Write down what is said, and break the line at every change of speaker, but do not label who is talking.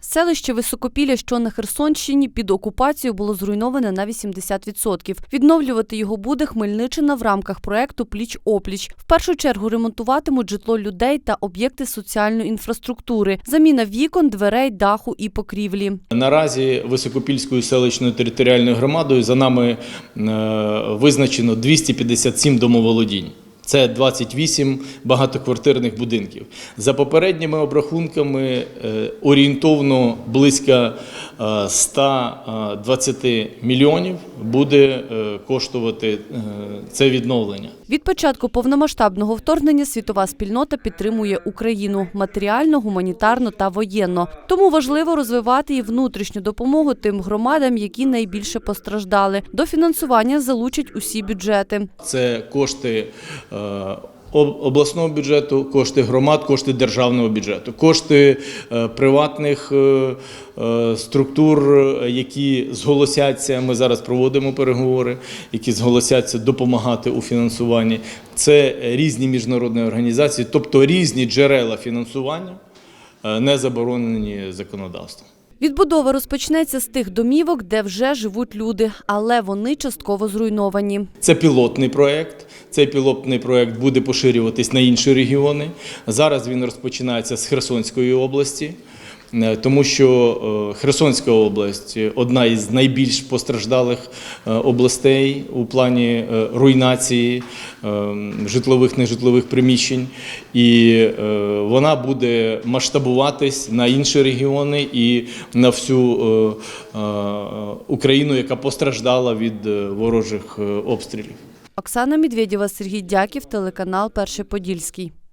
Селище Високопілля, що на Херсонщині, під окупацією було зруйноване на 80%. Відновлювати його буде Хмельниччина в рамках проекту Пліч опліч. В першу чергу ремонтуватимуть житло людей та об'єкти соціальної інфраструктури, заміна вікон, дверей, даху і покрівлі.
Наразі Високопільською селищною територіальною громадою за нами е, визначено 257 домоволодінь. Це 28 багатоквартирних будинків. За попередніми обрахунками е, орієнтовно близько е, 120 мільйонів буде е, коштувати е, це відновлення.
Від початку повномасштабного вторгнення світова спільнота підтримує Україну матеріально, гуманітарно та воєнно. Тому важливо розвивати і внутрішню допомогу тим громадам, які найбільше постраждали. До фінансування залучать усі бюджети.
Це кошти е, обласного бюджету, кошти громад, кошти державного бюджету, кошти е, приватних е, е, структур, е, які зголосяться. Ми зараз проводимо переговори, які зголосяться допомагати у фінансуванні. Це різні міжнародні організації, тобто різні джерела фінансування, е, не заборонені законодавством.
Відбудова розпочнеться з тих домівок, де вже живуть люди, але вони частково зруйновані.
Це пілотний проект. Цей пілотний проект буде поширюватись на інші регіони. Зараз він розпочинається з Херсонської області, тому що е, Херсонська область одна із найбільш постраждалих е, областей у плані е, руйнації е, житлових нежитлових приміщень, і е, вона буде масштабуватись на інші регіони і на всю е, е, Україну, яка постраждала від е, ворожих е, обстрілів.
Оксана Медведєва, Сергій Дяків, телеканал Перший Подільський.